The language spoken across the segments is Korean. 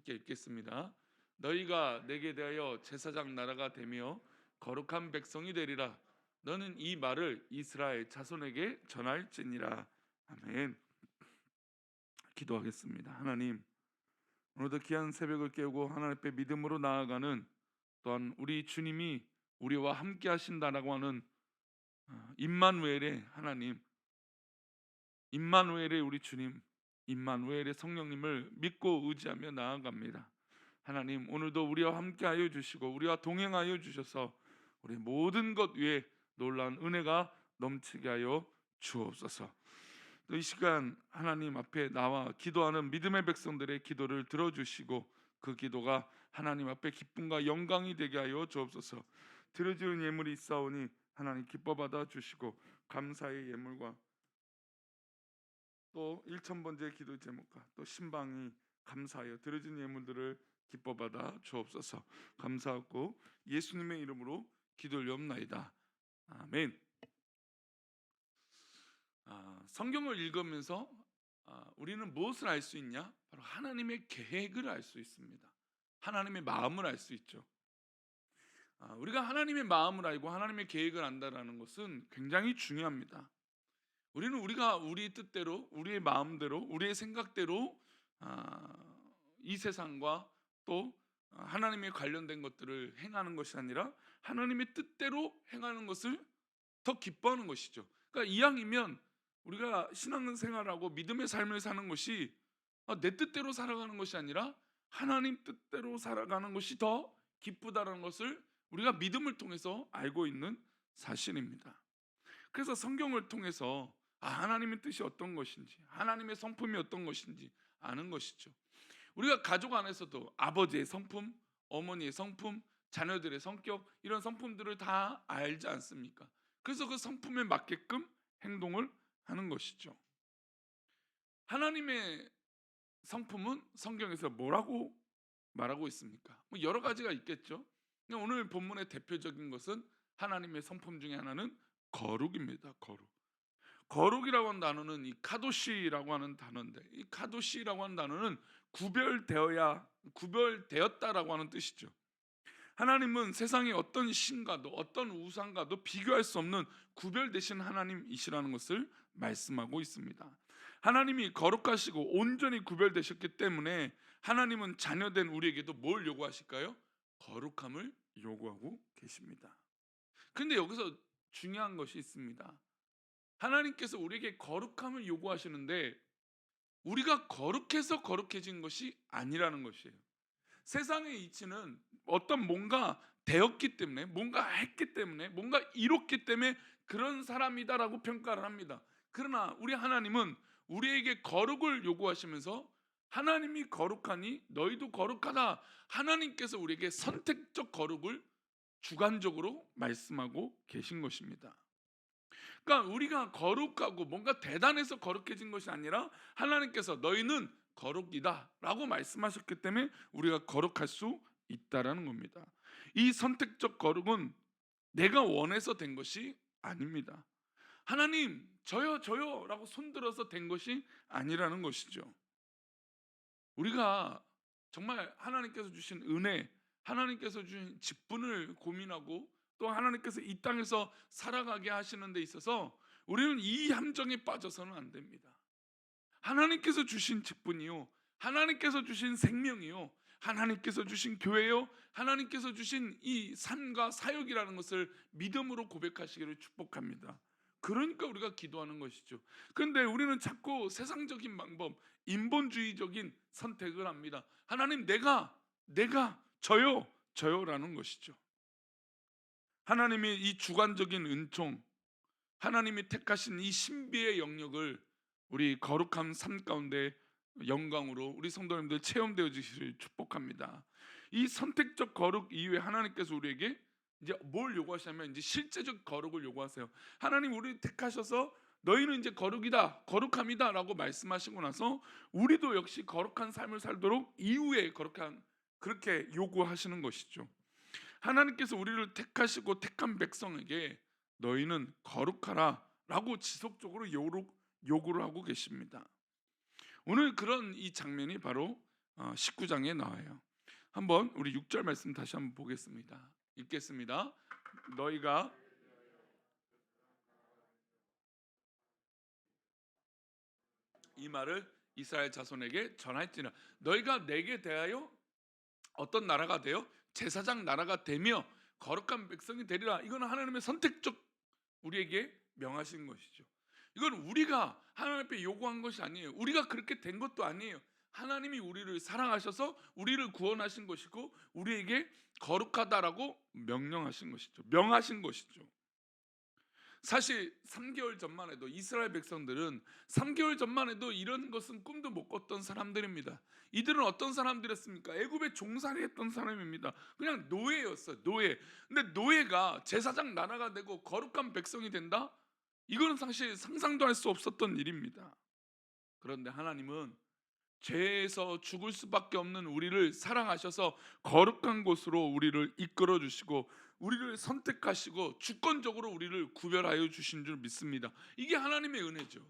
함께 읽겠습니다. 너희가 내게 대하여 제사장 나라가 되며 거룩한 백성이 되리라. 너는 이 말을 이스라엘 자손에게 전할지니라. 아멘. 기도하겠습니다. 하나님, 오늘도 귀한 새벽을 깨우고 하나님 앞에 믿음으로 나아가는 또한 우리 주님이 우리와 함께 하신다라고 하는 어, 임마누엘의 하나님, 임마누엘의 우리 주님, 임마누엘의 성령님을 믿고 의지하며 나아갑니다. 하나님, 오늘도 우리와 함께하여 주시고 우리와 동행하여 주셔서 우리 모든 것 위에 놀라운 은혜가 넘치게 하여 주옵소서. 또 이 시간 하나님 앞에 나와 기도하는 믿음의 백성들의 기도를 들어주시고 그 기도가 하나님 앞에 기쁨과 영광이 되게 하여 주옵소서. 들어주는 예물이 있사오니 하나님 기뻐 받아 주시고 감사의 예물과 또 1천 번째 기도 제목과 또 신방이 감사하여 들어준 예물들을 기뻐 받아 주옵소서. 감사하고 예수님의 이름으로 기도를 옵나이다. 아멘. 아, 성경을 읽으면서 아, 우리는 무엇을 알 수 있냐? 바로 하나님의 계획을 알 수 있습니다. 하나님의 마음을 알 수 있죠. 아, 우리가 하나님의 마음을 알고 하나님의 계획을 안다라는 것은 굉장히 중요합니다. 우리는 우리가 우리 뜻대로, 우리의 마음대로, 우리의 생각대로 아, 이 세상과 또 하나님의 관련된 것들을 행하는 것이 아니라 하나님의 뜻대로 행하는 것을 더 기뻐하는 것이죠. 그러니까 이왕이면 우리가 신앙생활하고 믿음의 삶을 사는 것이 아, 내 뜻대로 살아가는 것이 아니라 하나님 뜻대로 살아가는 것이 더 기쁘다는 것을 우리가 믿음을 통해서 알고 있는 사실입니다. 그래서 성경을 통해서 아, 하나님의 뜻이 어떤 것인지, 하나님의 성품이 어떤 것인지 아는 것이죠. 우리가 가족 안에서도 아버지의 성품, 어머니의 성품, 자녀들의 성격 이런 성품들을 다 알지 않습니까? 그래서 그 성품에 맞게끔 행동을 하는 것이죠. 하나님의 성품은 성경에서 뭐라고 말하고 있습니까? 뭐 여러 가지가 있겠죠. 오늘 본문의 대표적인 것은 하나님의 성품 중에 하나는 거룩입니다. 거룩. 거룩이라고 하는 단어는 이 카도시라고 하는 단어인데 이 카도시라고 하는 단어는 구별되어야 구별되었다라고 하는 뜻이죠. 하나님은 세상의 어떤 신과도 어떤 우상과도 비교할 수 없는 구별되신 하나님이시라는 것을 말씀하고 있습니다. 하나님이 거룩하시고 온전히 구별되셨기 때문에 하나님은 자녀된 우리에게도 뭘 요구하실까요? 거룩함을 요구하고 계십니다. 근데 여기서 중요한 것이 있습니다. 하나님께서 우리에게 거룩함을 요구하시는데 우리가 거룩해서 거룩해진 것이 아니라는 것이에요. 세상의 이치는 어떤 뭔가 되었기 때문에 뭔가 했기 때문에 뭔가 이뤘기 때문에 그런 사람이다라고 평가를 합니다. 그러나 우리 하나님은 우리에게 거룩을 요구하시면서 하나님이 거룩하니 너희도 거룩하다. 하나님께서 우리에게 선택적 거룩을 주관적으로 말씀하고 계신 것입니다. 그러니까 우리가 거룩하고 뭔가 대단해서 거룩해진 것이 아니라 하나님께서 너희는 거룩이다라고 말씀하셨기 때문에 우리가 거룩할 수 있다라는 겁니다. 이 선택적 거룩은 내가 원해서 된 것이 아닙니다. 하나님 저요 저요라고 손들어서 된 것이 아니라는 것이죠. 우리가 정말 하나님께서 주신 은혜, 하나님께서 주신 직분을 고민하고 또 하나님께서 이 땅에서 살아가게 하시는 데 있어서 우리는 이 함정에 빠져서는 안 됩니다. 하나님께서 주신 직분이요. 하나님께서 주신 생명이요. 하나님께서 주신 교회요. 하나님께서 주신 이 삶과 사역이라는 것을 믿음으로 고백하시기를 축복합니다. 그러니까 우리가 기도하는 것이죠. 그런데 우리는 자꾸 세상적인 방법, 인본주의적인 선택을 합니다. 하나님 내가 내가 저요 저요라는 것이죠. 하나님이 이 주관적인 은총, 하나님이 택하신 이 신비의 영역을 우리 거룩한 삶 가운데 영광으로 우리 성도님들 체험되어 주시를 축복합니다. 이 선택적 거룩 이후에 하나님께서 우리에게 이제 뭘 요구하시냐면 이제 실제적 거룩을 요구하세요. 하나님 우리 택하셔서 너희는 이제 거룩이다, 거룩함이다라고 말씀하시고 나서 우리도 역시 거룩한 삶을 살도록 이후에 거룩한 그렇게 요구하시는 것이죠. 하나님께서 우리를 택하시고 택한 백성에게 너희는 거룩하라라고 지속적으로 요구를 하고 계십니다. 오늘 그런 이 장면이 바로 어, 19장에 나와요. 한번 우리 6절 말씀 다시 한번 보겠습니다. 읽겠습니다. 너희가 이 말을 이스라엘 자손에게 전할지라 너희가 내게 대하여 어떤 나라가 되어 제사장 나라가 되며 거룩한 백성이 되리라. 이거는 하나님의 선택적 우리에게 명하신 것이죠. 이건 우리가 하나님 앞에 요구한 것이 아니에요. 우리가 그렇게 된 것도 아니에요. 하나님이 우리를 사랑하셔서 우리를 구원하신 것이고 우리에게 거룩하다라고 명령하신 것이죠. 명하신 것이죠 사실 3개월 전만 해도 이스라엘 백성들은 3개월 전만 해도 이런 것은 꿈도 못 꿨던 사람들입니다. 이들은 어떤 사람들이었습니까? 애굽에 종살이 했던 사람입니다. 그냥 노예였어요. 노예. 근데 노예가 제사장 나라가 되고 거룩한 백성이 된다? 이거는 사실 상상도 할 수 없었던 일입니다. 그런데 하나님은 죄에서 죽을 수밖에 없는 우리를 사랑하셔서 거룩한 곳으로 우리를 이끌어 주시고 우리를 선택하시고 주권적으로 우리를 구별하여 주신 줄 믿습니다. 이게 하나님의 은혜죠.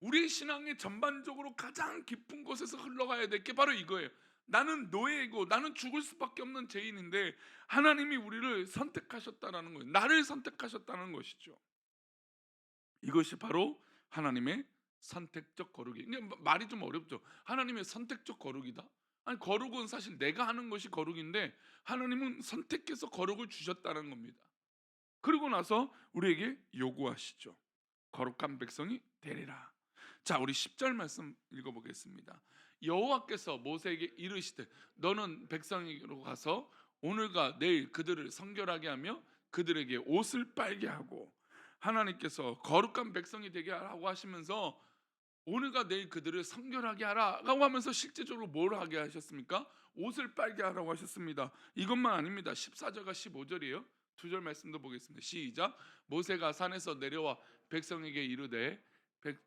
우리 신앙의 전반적으로 가장 깊은 곳에서 흘러가야 될 게 바로 이거예요. 나는 노예이고 나는 죽을 수밖에 없는 죄인인데 하나님이 우리를 선택하셨다라는 거예요. 나를 선택하셨다는 것이죠. 이것이 바로 하나님의 선택적 거룩이. 말이 좀 어렵죠. 하나님의 선택적 거룩이다. 아니 거룩은 사실 내가 하는 것이 거룩인데 하나님은 선택해서 거룩을 주셨다는 겁니다. 그리고 나서 우리에게 요구하시죠. 거룩한 백성이 되리라. 자, 우리 10절 말씀 읽어 보겠습니다. 여호와께서 모세에게 이르시되 너는 백성에게로 가서 오늘과 내일 그들을 성결하게 하며 그들에게 옷을 빨게 하고 하나님께서 거룩한 백성이 되게 하라고 하시면서 오늘과 내일 그들을 성결하게 하라라고 하면서 실제적으로 뭘 하게 하셨습니까? 옷을 빨게 하라고 하셨습니다. 이것만 아닙니다. 14절과 15절이에요. 두 절 말씀도 보겠습니다. 시작. 모세가 산에서 내려와 백성에게 이르되 백,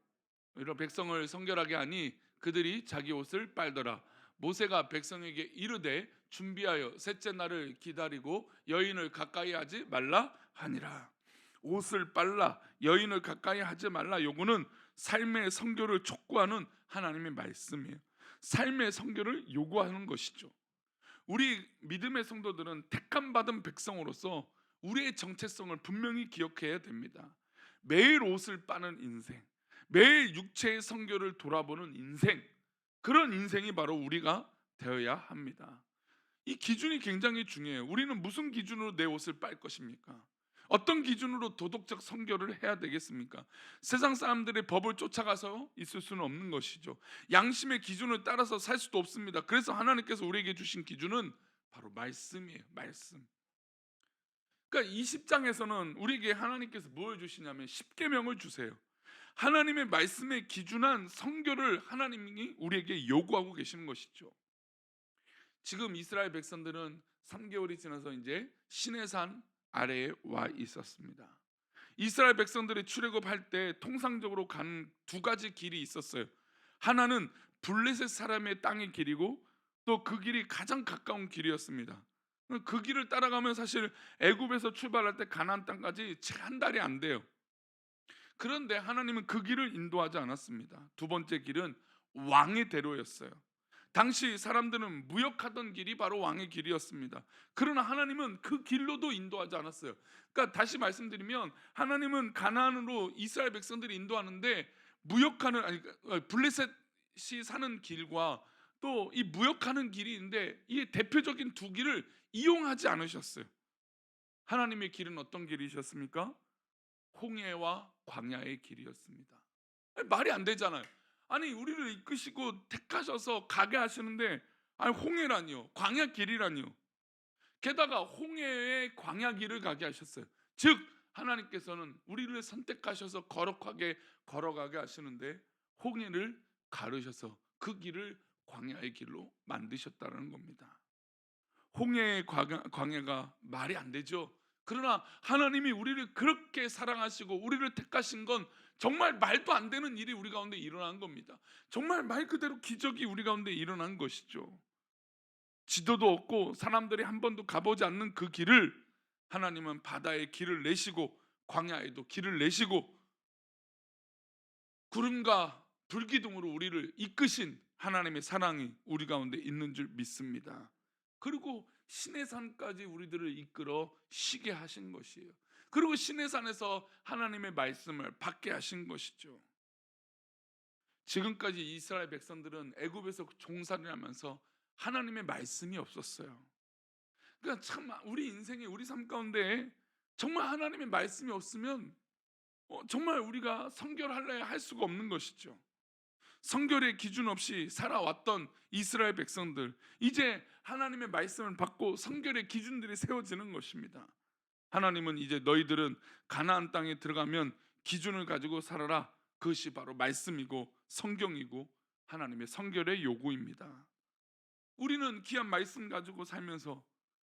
이런 백성을 성결하게 하니 그들이 자기 옷을 빨더라. 모세가 백성에게 이르되 준비하여 셋째 날을 기다리고 여인을 가까이 하지 말라 하니라. 옷을 빨라 여인을 가까이 하지 말라. 요구는 삶의 성교를 촉구하는 하나님의 말씀이에요. 삶의 성교를 요구하는 것이죠. 우리 믿음의 성도들은 택함 받은 백성으로서 우리의 정체성을 분명히 기억해야 됩니다. 매일 옷을 빠는 인생, 매일 육체의 성교를 돌아보는 인생, 그런 인생이 바로 우리가 되어야 합니다. 이 기준이 굉장히 중요해요. 우리는 무슨 기준으로 내 옷을 빨 것입니까? 어떤 기준으로 도덕적 성결을 해야 되겠습니까? 세상 사람들의 법을 쫓아가서 있을 수는 없는 것이죠. 양심의 기준을 따라서 살 수도 없습니다. 그래서 하나님께서 우리에게 주신 기준은 바로 말씀이에요. 말씀. 그러니까 20장에서는 우리에게 하나님께서 뭘 주시냐면 10계명을 주세요. 하나님의 말씀에 기준한 성결을 하나님이 우리에게 요구하고 계시는 것이죠. 지금 이스라엘 백성들은 3개월이 지나서 이제 시내산 아래에 와 있었습니다. 이스라엘 백성들이 출애굽할 때 통상적으로 간 두 가지 길이 있었어요. 하나는 블레셋 사람의 땅의 길이고 또 그 길이 가장 가까운 길이었습니다. 그 길을 따라가면 사실 애굽에서 출발할 때 가나안 땅까지 채한 달이 안 돼요. 그런데 하나님은 그 길을 인도하지 않았습니다. 두 번째 길은 왕의 대로였어요. 당시 사람들은 무역하던 길이 바로 왕의 길이었습니다. 그러나 하나님은 그 길로도 인도하지 않았어요. 그러니까 다시 말씀드리면 하나님은 가나안으로 이스라엘 백성들이 인도하는데 무역하는 아니 블레셋이 사는 길과 또 이 무역하는 길이 있는데 이 대표적인 두 길을 이용하지 않으셨어요. 하나님의 길은 어떤 길이셨습니까? 홍해와 광야의 길이었습니다. 말이 안 되잖아요. 아니 우리를 이끄시고 택하셔서 가게 하시는데 아니 홍해라니요. 광야 길이라니요. 게다가 홍해의 광야 길을 가게 하셨어요. 즉 하나님께서는 우리를 선택하셔서 거룩하게 걸어가게 하시는데 홍해를 가르셔서 그 길을 광야의 길로 만드셨다는 겁니다. 홍해의 광야, 광야가 말이 안 되죠. 그러나 하나님이 우리를 그렇게 사랑하시고 우리를 택하신 건 정말 말도 안 되는 일이 우리 가운데 일어난 겁니다. 정말 말 그대로 기적이 우리 가운데 일어난 것이죠. 지도도 없고 사람들이 한 번도 가보지 않는 그 길을 하나님은 바다에 길을 내시고 광야에도 길을 내시고 구름과 불기둥으로 우리를 이끄신 하나님의 사랑이 우리 가운데 있는 줄 믿습니다. 그리고 신의 산까지 우리들을 이끌어 쉬게 하신 것이에요. 그리고 신의 산에서 하나님의 말씀을 받게 하신 것이죠. 지금까지 이스라엘 백성들은 애굽에서 종살이 하면서 하나님의 말씀이 없었어요. 그러니까 참 우리 인생에 우리 삶 가운데 정말 하나님의 말씀이 없으면 어, 정말 우리가 성결할래 할 수가 없는 것이죠. 성결의 기준 없이 살아왔던 이스라엘 백성들 이제 하나님의 말씀을 받고 성결의 기준들이 세워지는 것입니다. 하나님은 이제 너희들은 가나안 땅에 들어가면 기준을 가지고 살아라. 그것이 바로 말씀이고 성경이고 하나님의 성결의 요구입니다. 우리는 귀한 말씀 가지고 살면서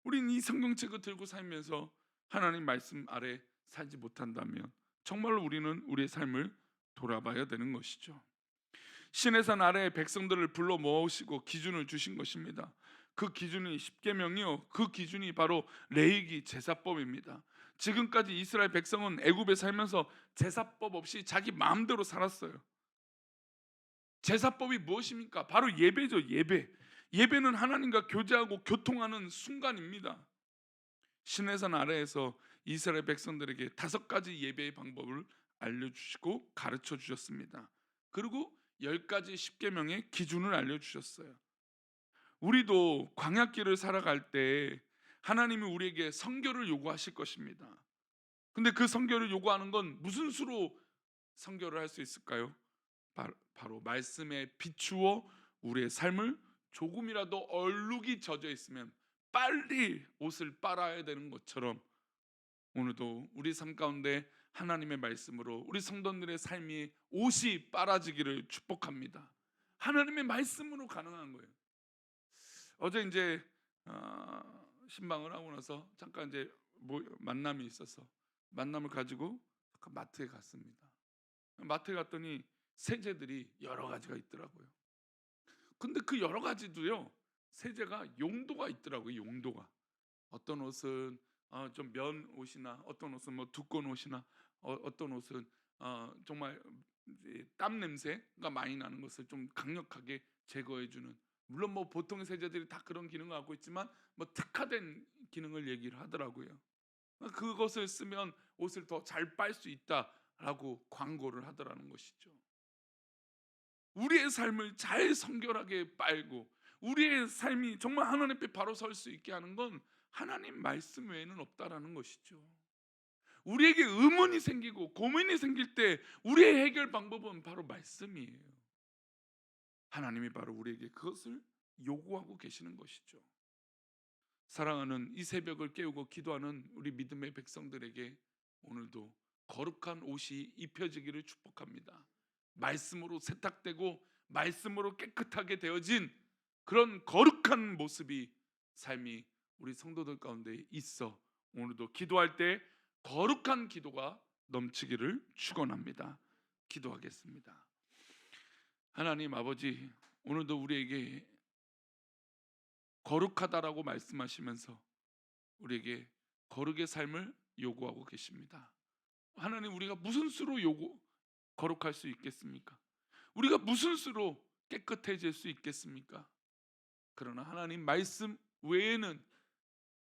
우리는 이 성경책을 들고 살면서 하나님 말씀 아래 살지 못한다면 정말로 우리는 우리의 삶을 돌아봐야 되는 것이죠. 신의 산 아래 백성들을 불러 모으시고 기준을 주신 것입니다. 그 기준이 십계명이요. 그 기준이 바로 레이기 제사법입니다. 지금까지 이스라엘 백성은 애굽에 살면서 제사법 없이 자기 마음대로 살았어요. 제사법이 무엇입니까? 바로 예배죠, 예배. 예배는 하나님과 교제하고 교통하는 순간입니다. 신해산 아래에서 이스라엘 백성들에게 다섯 가지 예배의 방법을 알려주시고 가르쳐 주셨습니다. 그리고 열 가지 십계명의 기준을 알려주셨어요. 우리도 광야길을 살아갈 때 하나님이 우리에게 성결을 요구하실 것입니다. 근데 그 성결을 요구하는 건 무슨 수로 성결을 할 수 있을까요? 바로 말씀에 비추어 우리의 삶을 조금이라도 얼룩이 젖어 있으면 빨리 옷을 빨아야 되는 것처럼 오늘도 우리 삶 가운데 하나님의 말씀으로 우리 성도들의 삶이 옷이 빨아지기를 축복합니다. 하나님의 말씀으로 가능한 거예요. 어제 이제 어, 신방을 하고 나서 잠깐 이제 뭐, 만남이 있어서 만남을 가지고 마트에 갔습니다. 마트에 갔더니 세제들이 여러 가지가 있더라고요. 근데 그 여러 가지도요 세제가 용도가 있더라고요. 용도가 어떤 옷은 어, 좀 면 옷이나 어떤 옷은 뭐 두꺼운 옷이나 어, 떤 옷은 어, 정말 땀 냄새가 많이 나는 것을 좀 강력하게 제거해 주는 물론 뭐 보통의 세제들이 다 그런 기능을 갖고 있지만 뭐 특화된 기능을 얘기를 하더라고요. 그것을 쓰면 옷을 더 잘 빨 수 있다라고 광고를 하더라는 것이죠. 우리의 삶을 잘 성결하게 빨고 우리의 삶이 정말 하나님 앞에 바로 설 수 있게 하는 건 하나님 말씀 외에는 없다라는 것이죠. 우리에게 의문이 생기고 고민이 생길 때 우리의 해결 방법은 바로 말씀이에요. 하나님이 바로 우리에게 그것을 요구하고 계시는 것이죠. 사랑하는 이 새벽을 깨우고 기도하는 우리 믿음의 백성들에게 오늘도 거룩한 옷이 입혀지기를 축복합니다. 말씀으로 세탁되고 말씀으로 깨끗하게 되어진 그런 거룩한 모습이 삶이 우리 성도들 가운데 있어 오늘도 기도할 때 거룩한 기도가 넘치기를 축원합니다. 기도하겠습니다. 하나님 아버지 오늘도 우리에게 거룩하다라고 말씀하시면서 우리에게 거룩의 삶을 요구하고 계십니다. 하나님 우리가 무슨 수로 요구 거룩할 수 있겠습니까? 우리가 무슨 수로 깨끗해질 수 있겠습니까? 그러나 하나님 말씀 외에는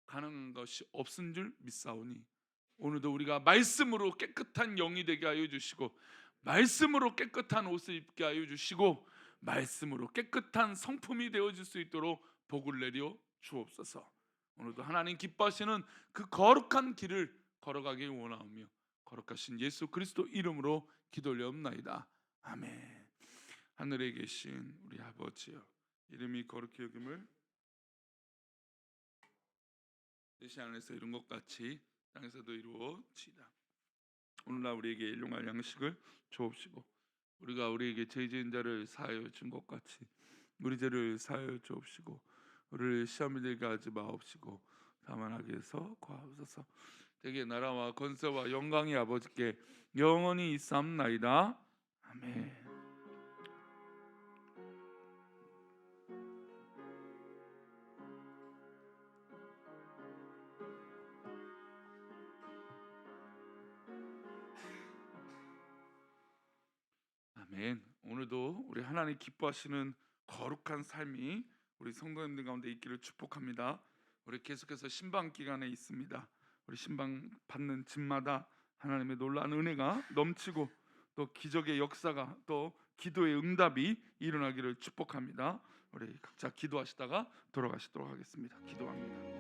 가능한 것이 없은 줄 믿사오니 오늘도 우리가 말씀으로 깨끗한 영이 되게 하여 주시고 말씀으로 깨끗한 옷을 입게 하여 주시고 말씀으로 깨끗한 성품이 되어 질 수 있도록 복을 내려 주옵소서. 오늘도 하나님 기뻐하시는 그 거룩한 길을 걸어가길 원하오며 거룩하신 예수 그리스도 이름으로 기도 올려옵나이다. 아멘. 하늘에 계신 우리 아버지여 이름이 거룩히 여김을 이 시간에서 이룬 것 같이 땅에서도 이루어지다. 오늘날 우리에게 일용할 양식을 주옵시고 우리가 우리에게 죄 지은 자를 사하여 준 것 같이 우리 죄를 사하여 주옵시고 우리를 시험에 들게 하지 마옵시고 다만 하게해서 구하옵소서. 되게 나라와 건세와 영광이 아버지께 영원히 있사옵나이다. 아멘. 아멘. 오늘도 우리 하나님 기뻐하시는 거룩한 삶이 우리 성도님들 가운데 있기를 축복합니다. 우리 계속해서 신방 기간에 있습니다. 우리 신방 받는 집마다 하나님의 놀라운 은혜가 넘치고 또 기적의 역사가 또 기도의 응답이 일어나기를 축복합니다. 우리 각자 기도하시다가 돌아가시도록 하겠습니다. 기도합니다.